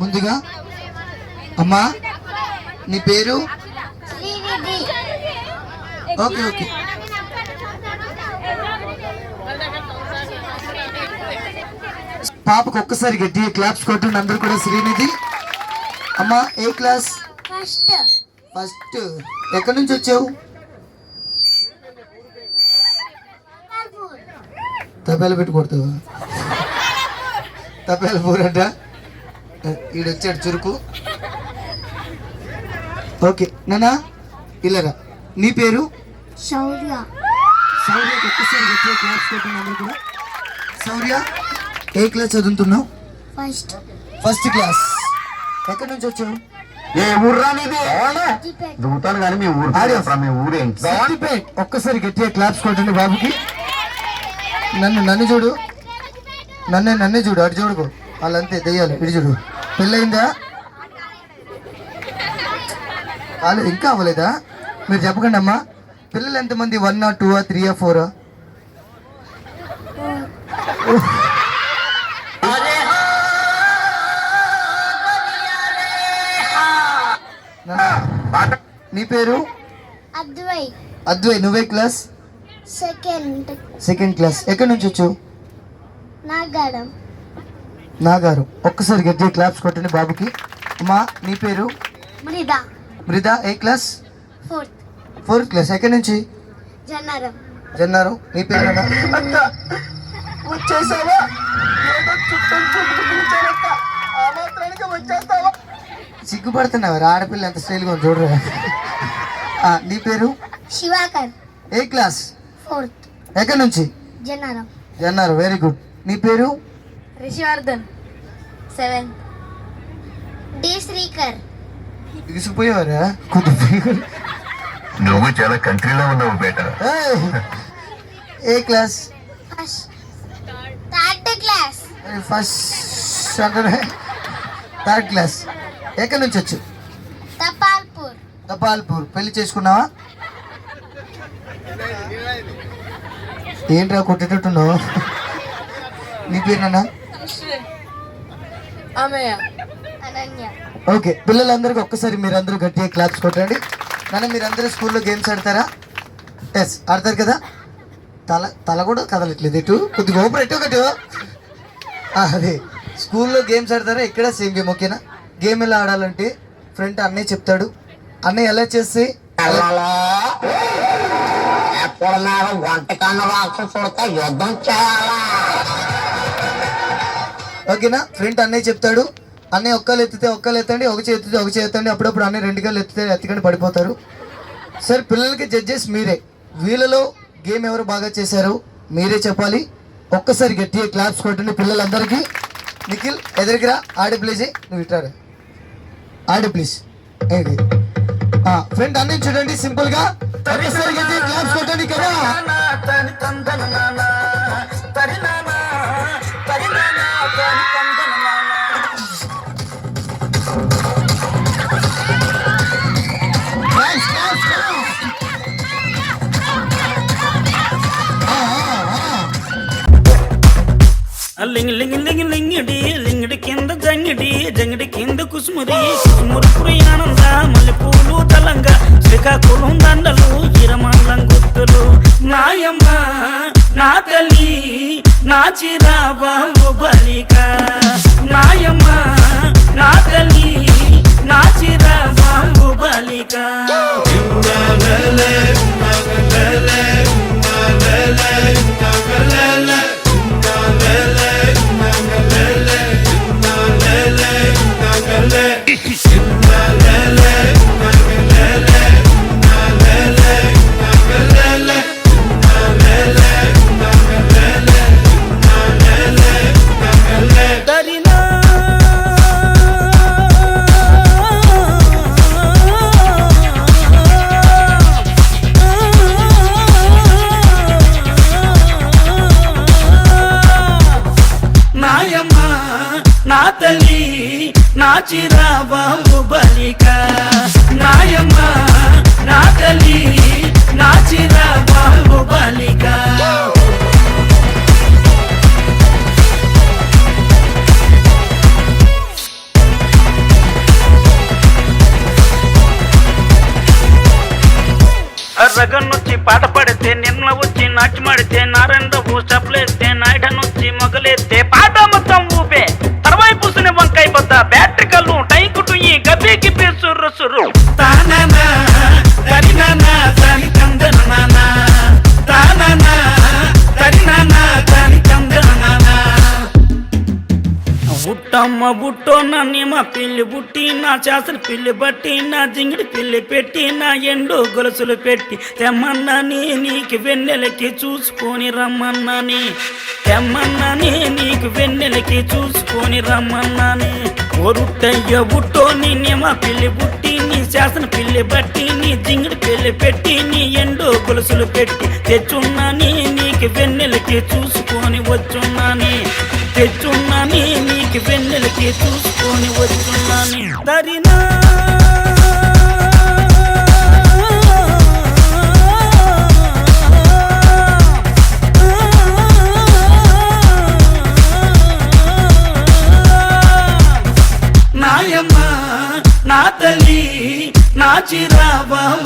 ముందుగా. అమ్మా నీ పేరు? Okay okay. పాపకు ఒక్కసారి గట్టి క్లాప్స్ కొట్టండి అందరూ కూడా శ్రీనిధి. అమ్మా ఏ క్లాస్ ఫస్ట్ ఫస్ట్ ఎక్కడి నుంచి వచ్చావు? తపేలు పెట్టి కొడతావా? తపేలు పూరట ఈడొచ్చాడు చురుకు. ఓకే నానా ఇల్లరా నీ పేరు? శౌర్య. సౌర్యకి ఒక్కసారి గట్టిగా కూడా. సౌర్య ఏ క్లాస్ చదువుతున్నావు? ఫస్ట్ ఫస్ట్ క్లాస్ ఎక్కడి నుంచి వచ్చావు? ఏ ఊర్రా నీది? దుగుతాను కానీ మీ ఊరు మీ ఊరేంటి సిద్దిపేట్. ఒక్కసారి గట్టిగా క్లాప్స్ కొట్టండి బాబుకి. నన్ను నన్ను చూడు. నన్నే నన్నే చూడు. అటు చూడుకో. వాళ్ళంతే దెయ్యాలి. ఇటు చూడు. పెళ్ళయిందా? వాళ్ళు ఇంకా అవ్వలేదా? మీరు చెప్పకండి అమ్మా. పిల్లలు ఎంతమంది? వన్ ఆ టూ ఆ త్రీ ఆ ఫోర్ నీ పేరు? అద్వై. అద్వై నువ్వే క్లాస్? సెకండ్ సెకండ్ క్లాస్ ఎక్కడి నుంచి వచ్చావు? నాగాడం నాగారు ఒక్కసారి గట్టిగా క్లాప్స్ కొట్టండి బాబుకి. అమ్మా నీ పేరు? మృదా. మృదా ఏ క్లాస్? ఫోర్త్. Fourth class. ఎక్కడి నుంచి? జన్నారం. జన్నారు. నీ పేరు అన్న వచ్చేసావా? సిగ్గుపడుతున్నావు ఆడపిల్ల ఎంత స్టైల్గా చూడరా. ఆ, నీ పేరు? శివాకర్. ఏ క్లాస్? ఫోర్త్. ఎక్కడి నుంచి? జన్నారం. జన్నారు. Very good. నీ పేరు? రిషివర్ధన్. Seventh D. శ్రీకర్. తీసుకుపోయేవారా? కొద్దిగా నువ్వు చాలా కంట్రీలో ఉన్నావు బేట! ఏ క్లాస్? Third class. ఫస్ట్ అంటే థర్డ్ క్లాస్. ఎక్కడి నుంచి వచ్చు తపాల్పూర్. తపాల్పూర్. పెళ్ళి చేసుకున్నావా? ఏంట్రా కొట్టేటట్టున్నావు? నీ పేరు అనన్య ఓకే పిల్లలందరికీ ఒక్కసారి మీరందరూ గట్టిగా క్లాప్స్ కొట్టండి. నాన్న మీరందరూ స్కూల్లో గేమ్స్ ఆడతారా? ఎస్ ఆడతారు కదా? తల తల కూడా కదలట్లేదు ఇటు. కొద్దిగా ఓపెన్ ఎటు ఒకటి అదే. స్కూల్లో గేమ్స్ ఆడతారా? ఇక్కడ సేమ్ గేమ్ ఓకేనా? గేమ్ ఎలా ఆడాలంటే ఫ్రంట్ అన్నయ్య చెప్తాడు. అన్నయ్య ఎలా చేస్తే? ఎప్పుడు నాకు యుద్ధం చేయాలా? ఓకేనా? ఫ్రంట్ అన్నయ్య చెప్తాడు. అన్నయ్య ఒక్కలు ఎత్తితే ఒక్కలు ఎత్తండి ఒక చేతితే ఒక చేతండి అప్పుడప్పుడు అన్నయ్య రెండు కాళ్ళు ఎత్తితే ఎత్తుకొని పడిపోతారు. సార్ పిల్లలకి జడ్జెస్ మీరే. వీళ్ళలో గేమ్ ఎవరు బాగా చేశారు? మీరే చెప్పాలి. ఒక్కసారి గట్టిగా క్లాప్స్ కొట్టండి పిల్లలందరికీ. నిఖిల్ ఎదురుకిరా ఆడి ప్లీజ్ నువ్వు ఇట్రాడు ఆడి ప్లీజ్ ఫ్రెండ్ అన్నీ చూడండి సింపుల్గా. ఒక్కసారి గట్టిగా క్లాప్స్ కొట్టండి కదా లింగ్ లింగ్ లింగ్ లింగిడి లింగిడి కింద జంగిడి జంగిడి కింద కుసుముది. కుసుమురు పురియానంద మల్లెపూలు తలంగ శ్రీకాకుళం దండలు ఇరమండం గుర్తులు నాయమ్మ నా తల్లి నా చిరాబాబు బలిక నాయమ్మ నా తల్లి నా చిరాబాబు బలిక దరినా నా తల్లి నా చిరాబాబు బలిక. నాయమ్మ నా తల్లి నా చిరాబాబు బలిక. రగన్నొచ్చి పాట పడితే నిన్న వచ్చి నాట్యమాడితే నారాయణ స్టెప్లేస్తే నాయుడనొచ్చి మొగలేస్తే పాట సుర్రు సుర్రు తాననా తని కందనానా. తాననా తరినానా తని కందనానా. బుట్టమ్మ బుట్టో నిమ్మ మా పిల్లి బుట్టి నా చేసలు పిల్లి బట్టి నా జింగిడి పిల్లి పెట్టి నా ఎండు గొలుసులు పెట్టి తెమ్మన్నని నీకు వెన్నెలకి చూసుకొని రమ్మన్నాని తెమ్మన్నని నీకు వెన్నెలకి చూసుకొని రమ్మన్నాని ఒరుట్టయ్య బుట్టో నిన్నే మా పిల్లి బుట్టి నీ శాసన పిల్లి బట్టి నీ జింగిడి పిల్లి పెట్టి నీ ఎండో గొలుసులు పెట్టి తెచ్చున్నాని నీకు వెన్నెలకి చూసుకొని వచ్చున్నాని తెచ్చున్నాని నీకు వెన్నెలకి చూసుకొని వచ్చున్నాని నా